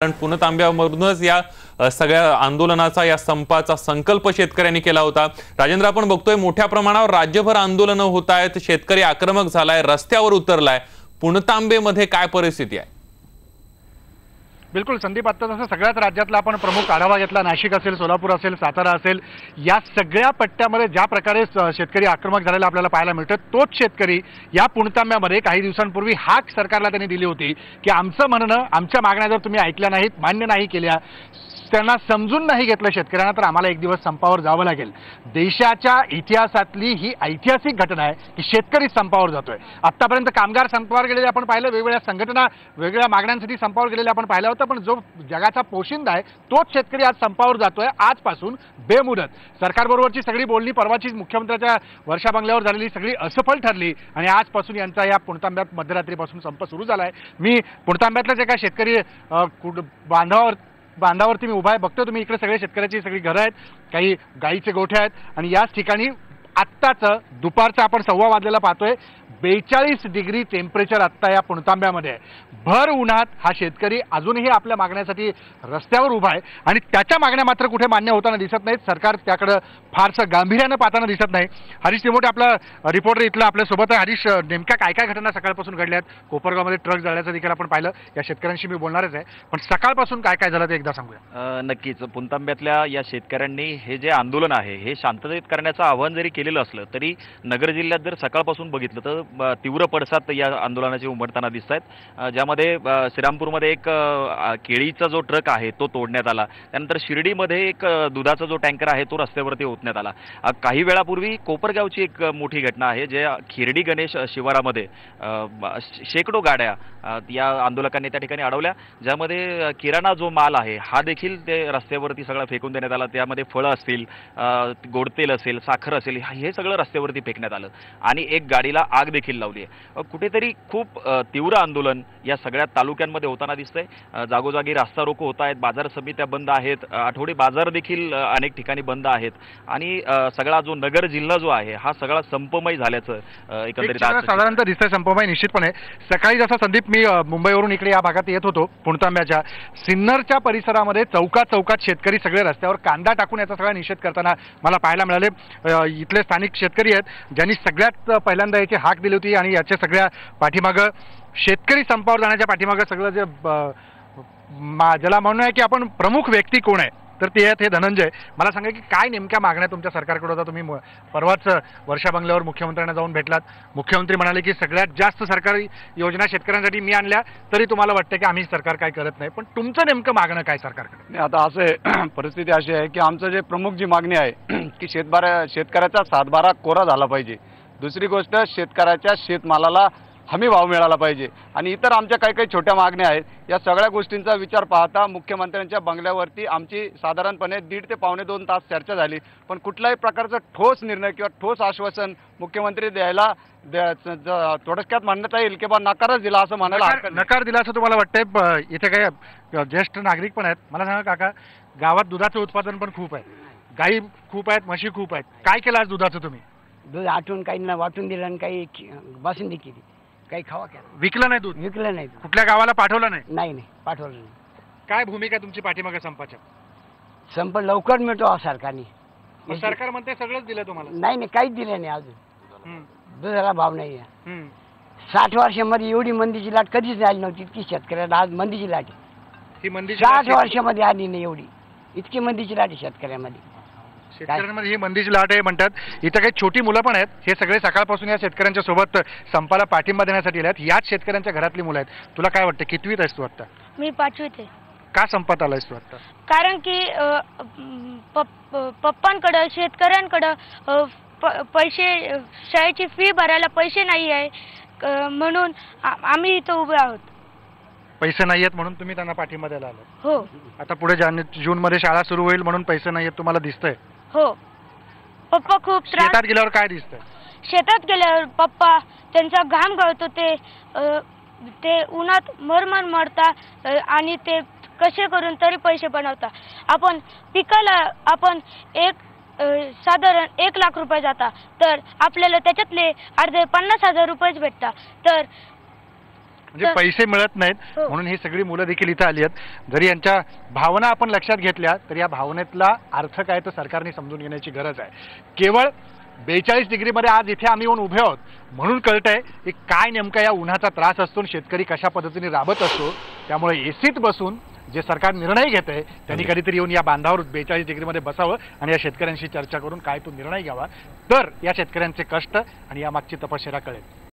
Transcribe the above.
कारण पुनतांब्यामधूनच या सगळ्या आंदोलनाचा या संपाचा संकल्प शेतकऱ्यांनी केला होता. राजेंद्र आपण बघतोय मोठ्या प्रमाणावर राज्यभर आंदोलनं होत आहेत शेतकरी आक्रमक झालाय रस्त्यावर उतरलाय. पुणतांबेमध्ये काय परिस्थिती आहे? बिलकुल संदीप आत्ता जसं सगळ्याच राज्यातला आपण प्रमुख आढावा घेतला. नाशिक असेल सोलापूर असेल सातारा असेल या सगळ्या पट्ट्यामध्ये ज्या प्रकारे शेतकरी आक्रमक झालेला आपल्याला पाहायला मिळतं तोच शेतकरी या पुणताम्यामध्ये काही दिवसांपूर्वी हाक सरकारला त्यांनी दिली होती की आमचं म्हणणं आमच्या मागण्या जर तुम्ही ऐकल्या नाहीत मान्य नाही केल्या त्यांना समजून नाही घेतलं शेतकऱ्यांना तर आम्हाला एक दिवस संपावर जावं लागेल. देशाच्या इतिहासातली ही ऐतिहासिक घटना आहे की शेतकरी संपावर जातोय. आतापर्यंत कामगार संपावर गेलेले आपण पाहिलं वेगवेगळ्या संघटना वेगवेगळ्या मागण्यांसाठी संपावर गेलेले आपण पाहिलं होतं पण जो जगाचा पोशिंदा आहे तोच शेतकरी आज संपावर जातोय आजपासून बेमुदत. सरकारबरोबरची सगळी बोलणी परवाची मुख्यमंत्र्याच्या वर्षा बंगल्यावर झालेली सगळी असफल ठरली आणि आजपासून यांचा या पुणतांब्यात मध्यरात्रीपासून संप सुरू झाला आहे मी पुणतांब्यातलं जे काय शेतकरी बांधावर बांधावरती मी उभा आहे. बघतो तुम्ही इकडे सगळे शेतकऱ्याची सगळी घरं आहेत काही गाईचे गोठे आहेत आणि याच ठिकाणी आत्ताचं दुपारचं आपण सव्वा वाजलेला पाहतोय. बेचाळीस डिग्री टेम्परेचर आत्ता या पुणतांब्यामध्ये आहे. भर उन्हात हा शेतकरी अजूनही आपल्या मागण्यासाठी रस्त्यावर उभा आहे. आणि त्याच्या मागण्या मात्र कुठे मान्य होताना दिसत नाहीत. सरकार त्याकडं फारसं गांभीर्यानं पाहताना दिसत नाही. हरीश तिमोटे आपला रिपोर्टर इथला आपल्यासोबत आहे. हरीश नेमक्या काय काय घटना सकाळपासून घडल्या आहेत कोपरगावमध्ये ट्रक जळल्याचं देखील आपण पाहिलं. या शेतकऱ्यांशी मी बोलणारच आहे. पण सकाळपासून काय काय झालं ते एकदा सांगूया. नक्कीच. पुणतांब्यातल्या या शेतकऱ्यांनी हे जे आंदोलन आहे हे शांततेत करण्याचं आवाहन जरी केलं केलेलं असलं तरी नगर जिल्ह्यात जर सकाळपासून बघितलं तर तीव्र पडसाद या आंदोलनाचे उमटताना दिसत आहेत ज्यामध्ये श्रीरामपूरमध्ये एक केळीचा जो ट्रक आहे तो तोडण्यात आला. त्यानंतर शिर्डीमध्ये एक दुधाचा जो टँकर आहे तो रस्त्यावरती ओतण्यात आला. काही वेळापूर्वी कोपरगावची एक मोठी घटना आहे जे खिरडी गणेश शिवारामध्ये शेकडो गाड्या या आंदोलकांनी त्या ठिकाणी अडवल्या. ज्यामध्ये किराणा जो माल आहे हा देखील ते रस्त्यावरती सगळा फेकून देण्यात आला. त्यामध्ये फळं असतील गोडतेल असेल साखर असेल हे सगळं रस्त्यावरती फेकण्यात आलं. आणि एक गाडीला आग देखील लावली आहे. कुठेतरी खूप तीव्र आंदोलन या सगळ्या तालुक्यांमध्ये होताना दिसतंय. जागोजागी रास्ता रोको होत आहेत बाजार समित्या बंद आहेत आठवडी बाजार देखील अनेक ठिकाणी बंद आहेत. आणि सगळा जो नगर जिल्हा जो आहे हा सगळा संपमय झाल्याचं एकंदरीत साधारणतः दिसतंय संपमय निश्चितपणे. सकाळी जसा संदीप मी मुंबईवरून इकडे या भागात येत होतो पुणतांब्याच्या सिन्नरच्या परिसरामध्ये चौकात चौकात शेतकरी सगळे रस्त्यावर कांदा टाकून याचा सगळा निषेध करताना मला पाहायला मिळाले. अ, इथले स्थानिक शेतकरी आहेत ज्यांनी सगळ्यात पहिल्यांदा याची हाक दिली होती आणि याच्या सगळ्या पाठीमागं शेतकरी संपावर जाण्याच्या पाठीमागं सगळं जे मा- ज्याला म्हणूया की आपण प्रमुख व्यक्ती कोण आहे? तर ते आहेत हे धनंजय. मला सांगा की काय नेमक्या मागण्या तुमच्या सरकारकडे? होता तुम्ही म- परवाच वर्षा बंगल्यावर मुख्यमंत्र्यांना जाऊन भेटलात. मुख्यमंत्री म्हणाले की सगळ्यात जास्त सरकारी योजना शेतकऱ्यांसाठी मी आणल्या तरी तुम्हाला वाटतं की आम्ही सरकार काय करत नाही. पण तुमचं नेमकं मागणं काय सरकारकडे? आता असं आहे परिस्थिती अशी आहे की आमचं जे प्रमुख जी मागणी आहे की शेतबारा शेतकऱ्याचा सातबारा कोरा झाला पाहिजे. दुसरी गोष्ट शेतकऱ्याच्या शेतमालाला हमी भाव मिळाला पाहिजे. आणि इतर आमच्या काही काही छोट्या मागण्या आहेत. या सगळ्या गोष्टींचा विचार पाहता मुख्यमंत्र्यांच्या बंगल्यावरती आमची साधारणपणे दीड ते पावणे दोन तास चर्चा झाली. पण कुठल्याही प्रकारचा ठोस निर्णय किंवा ठोस आश्वासन मुख्यमंत्री द्यायला द्या- ज- थोडक्यात म्हणता येईल की बा नकारच दिला असं म्हणायला नकार दिला असं तुम्हाला वाटतंय? इथे काही ज्येष्ठ नागरिक पण आहेत. मला सांगा काका गावात दुधाचं उत्पादन पण खूप आहे. गाई खूप आहेत म्हशी खूप आहेत. काय केलं आज दुधाचं तुम्ही? दूध आटून काहींना वाटून दिलं आणि काही बासुंदी केली. काही खावा केला विकलं नाही दूध? विकलं नाही दूध. कुठल्या गावाला पाठवलं नाही? नाही नाही पाठवलं नाही. काय भूमिका तुमची पाठीमागे संपाच्या? संप लवकर मिळतो सरकारने. मग सरकार म्हणते सगळंच दिलं तुम्हाला? नाही नाही काहीच दिलं नाही अजून. हम्म, दुधाला भाव नाही आहे. हम्म. साठ वर्षामध्ये एवढी मंदीची लाट कधीच आली नव्हती इतकी शेतकऱ्याला आज मंदीची लाट आहे. ही मंदीची साठ वर्षामध्ये आली नाही एवढी. इतकी मंदीची लाट आहे शेतकऱ्यामध्ये. शेतकऱ्यांमध्ये ही मंदीची लाट आहे म्हणतात. इथं काही छोटी मुलं पण आहेत. हे सगळे सकाळपासून या शेतकऱ्यांच्या सोबत संपाला पाठिंबा देण्यासाठी आले आहेत याच शेतकऱ्यांच्या घरातली मुलं आहेत. तुला काय वाटतं कितवीत आहेस तू आता मी पाचवीत आहे. का संपात आलायस तू आता कारण की पप्पांकडं शेतकऱ्यांकडं पैसे शाळेची फी भरायला पैसे नाही आहे. म्हणून आम्ही इथं उभे आहोत. पैसे नाही आहेत म्हणून तुम्ही त्यांना पाठिंबा द्यायला आलो हो. आता पुढे जाने जून मध्ये शाळा सुरू होईल म्हणून पैसे नाही आहेत तुम्हाला दिसतंय. हो. पप्पा खूप त्रास शेतात गेल्यावर काय दिसतंय? शेतात गेल्यावर पप्पा त्यांचा घाम गळतो ते अ, ते उन्हात मरमर मरता अ, आणि ते कसे करून तरी पैसे बनवता. आपण पिकाला आपण एक अ, साधारण एक लाख रुपये जाता तर आपल्याला त्याच्यातले अर्धे पन्नास हजार रुपयेच भेटता. तर म्हणजे पैसे मिळत नाहीत. हो. म्हणून ही सगळी मुलं देखील इथं आली आहेत. जरी यांच्या भावना आपण लक्षात घेतल्या तर या भावनेतला अर्थ काय तर सरकारने समजून घेण्याची गरज आहे. केवळ बेचाळीस डिग्रीमध्ये आज इथे आम्ही येऊन उभे आहोत म्हणून कळतंय की काय नेमका या उन्हाचा त्रास असतो आणि शेतकरी कशा पद्धतीने राबत असतो. त्यामुळे एसीत बसून जे सरकार निर्णय घेत आहे त्यांनी कधीतरी येऊन या बांधावर बेचाळीस डिग्रीमध्ये बसावं आणि या शेतकऱ्यांशी चर्चा करून काय तो निर्णय घ्यावा. तर या शेतकऱ्यांचे कष्ट आणि यामागची तपश्चर्या कळेल.